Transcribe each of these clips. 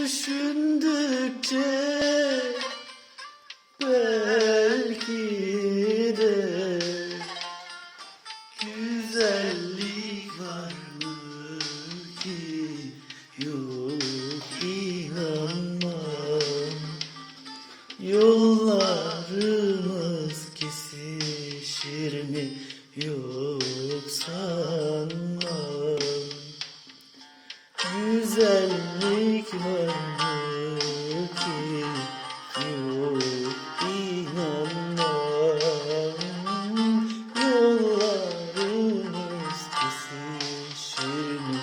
Düşündükçe belki de güzellik var mı ki? Yok inanmam. Yollarımız kesişir mi? Yok sanmam Güzellik var mı ki yok inanmam Yollarımız kesişir mi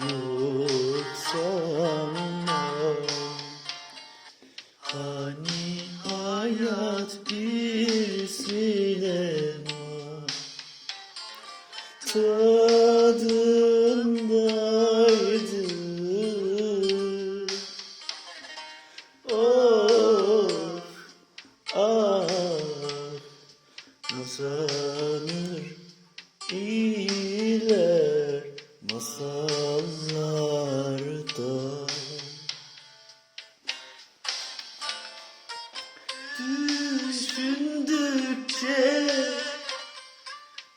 yok sanmam Hani hayat bir sinema. Tadındaydı Of ah Uzanır iler masallarda. Düşündükçe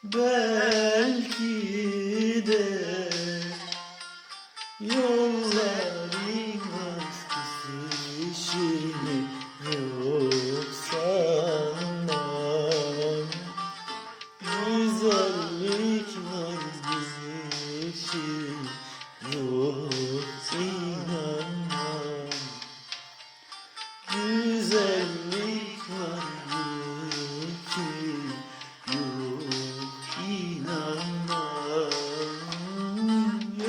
belki Güzellik var ki yok inanmam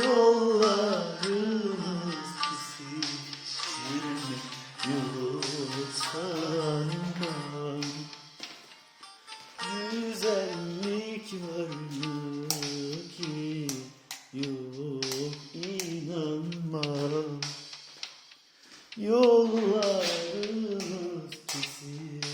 Yollarımız kesişir mi yok sanmam Güzellik var ki yok Yollarımız mi